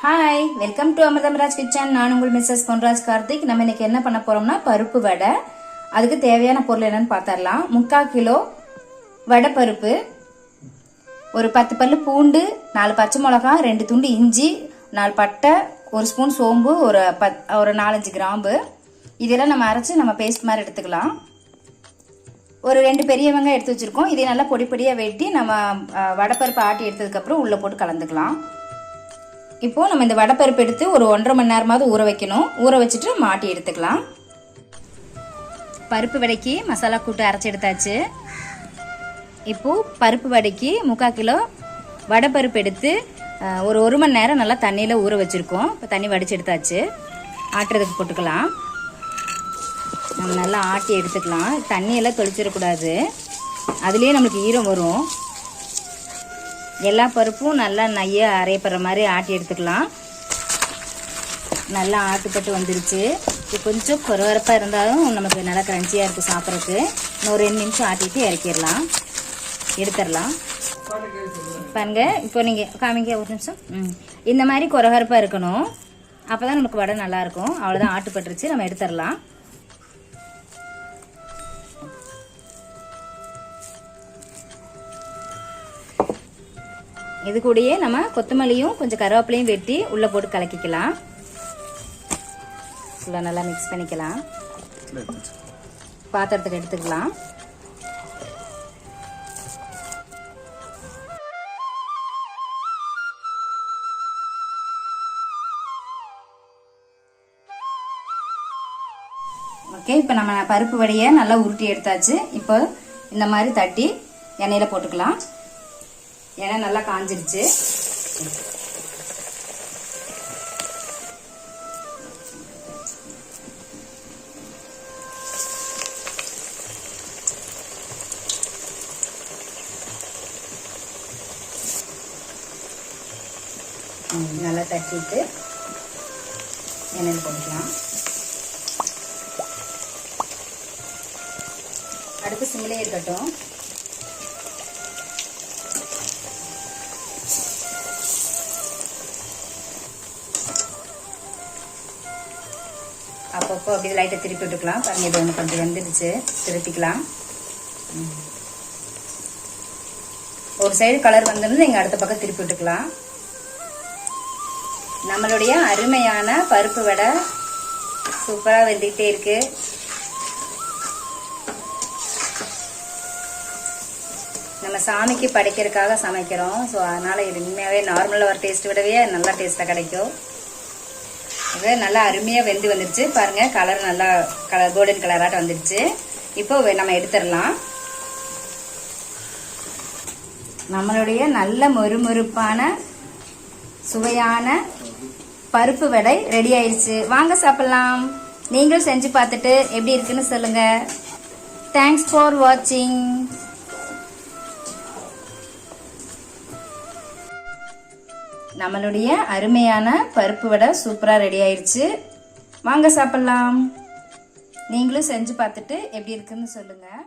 Hi welcome to Amirthamaraj kitchen நான் உங்கள் Mrs Ponraj Karthik. நம்ம இன்னைக்கு என்ன பண்ண போறோம்னா பருப்பு வடை. அதுக்கு தேவையான பொருள் என்னன்னு பார்த்தரலாம் முக்கால் கிலோ வடை பருப்பு ஒரு பத்து பல்லு பூண்டு நாலு பச்சை மிளகாய் ரெண்டு துண்டு இஞ்சி நாலு பட்டை ஒரு ஸ்பூன் சோம்பு ஒரு பத் ஒரு நாலஞ்சு கிராம்பு. இதெல்லாம் நம்ம அரைச்சி நம்ம பேஸ்ட் மாதிரி எடுத்துக்கலாம். ஒரு ரெண்டு பெரிய வெங்காயம் எடுத்து வச்சுருக்கோம். இதை நல்லா பொடி பொடியாக வெட்டி நம்ம வடை வடைப்பருப்பு ஆட்டி எடுத்ததுக்கப்புறம் உள்ளே போட்டு கலந்துக்கலாம். இப்போது நம்ம இந்த வடைப்பருப்பு எடுத்து ஒரு ஒன்றரை மணி நேரமாவது ஊற வைக்கணும். ஊற வச்சுட்டு மாட்டி எடுத்துக்கலாம். பருப்பு வடைக்கு மசாலா கூட்டு அரைச்சி எடுத்தாச்சு. இப்போது பருப்பு வடைக்கு முக்கால் கிலோ வடைப்பருப்பு எடுத்து ஒரு ஒரு மணி நேரம் நல்லா தண்ணியில் ஊற வச்சுருக்கோம். இப்போ தண்ணி வடித்து எடுத்தாச்சு. ஆட்டுறதுக்கு போட்டுக்கலாம். நம்ம நல்லா ஆட்டி எடுத்துக்கலாம். தண்ணியெல்லாம் தொளிச்சிடக்கூடாது. அதுலேயே நம்மளுக்கு ஈரம் வரும். எல்லா பருப்பும் நல்லா நைய அரைப்படுற மாதிரி ஆட்டி எடுத்துக்கலாம். நல்லா ஆட்டுப்பட்டு வந்துருச்சு. இது கொஞ்சம் குறவரப்பாக இருந்தாலும் நமக்கு நல்லா கிரன்ச்சியாக இருக்குது சாப்பிட்றதுக்கு. இன்னும் ரெண்டு நிமிஷம் ஆட்டிட்டு இறக்கிடலாம். எடுத்துடலாம். பாருங்க இப்போ நீங்கள் காமிங்க ஒரு நிமிஷம். ம். இந்த மாதிரி குறவரப்பாக இருக்கணும். அப்போ தான் நமக்கு வடை நல்லாயிருக்கும் அவ்வளோதான் ஆட்டுப்பட்டுருச்சு. நம்ம எடுத்துடலாம். இது கூடயே நம்ம கொத்தமல்லியும் கொஞ்சம் கருவேப்பிலையும் வெட்டி உள்ளே போட்டு கலக்கிக்கலாம். ஃபுல்லாக நல்லா மிக்ஸ் பண்ணிக்கலாம். பாத்திரத்துக்கு எடுத்துக்கலாம். ஓகே இப்போ நம்ம பருப்பு வடையை நல்லா உருட்டி எடுத்தாச்சு. இப்போ இந்த மாதிரி தட்டி எண்ணெயில் போட்டுக்கலாம். ஏன்னா நல்லா காஞ்சிருச்சு நல்லா தட்டிட்டு எண்ணெயில் போட்டுக்கலாம் அடுத்து சிம்மிலே இருக்கட்டும். அப்பப்போ அப்படியே லைட்டை திருப்பி விட்டுக்கலாம். பாருங்கள் இது ஒன்று கொஞ்சம் வெந்துடுச்சு. திருப்பிக்கலாம். ஒரு சைடு கலர் வந்திருந்து நீங்கள் அடுத்த பக்கம் திருப்பி விட்டுக்கலாம். நம்மளுடைய அருமையான பருப்பு வடை சூப்பராக வெந்துகிட்டே இருக்கு. நம்ம சாமிக்கு படைக்கிறதுக்காக சமைக்கிறோம். ஸோ அதனால் இது உண்மையாகவே நார்மலாக ஒரு டேஸ்ட் விடவே நல்லா டேஸ்ட்டாக கிடைக்கும். இது நல்லா அருமையாக வெந்து வந்துடுச்சு. பாருங்கள் கலர் நல்லா கலர் கோல்டன் கலராட்ட வந்துடுச்சு. இப்போ நம்ம எடுத்துடலாம். நம்மளுடைய நல்ல மொறுமொறுப்பான சுவையான பருப்பு வடை ரெடி ஆயிடுச்சு வாங்க சாப்பிடலாம். நீங்களும் செஞ்சு பார்த்துட்டு எப்படி இருக்குன்னு சொல்லுங்கள் தேங்க்ஸ் ஃபார் வாட்சிங் நம்மளுடைய அருமையான பருப்பு வடை சூப்பராக ரெடி ஆயிடுச்சு வாங்க சாப்பிட்லாம். நீங்களும் செஞ்சு பார்த்துட்டு எப்படி இருக்குன்னு சொல்லுங்கள்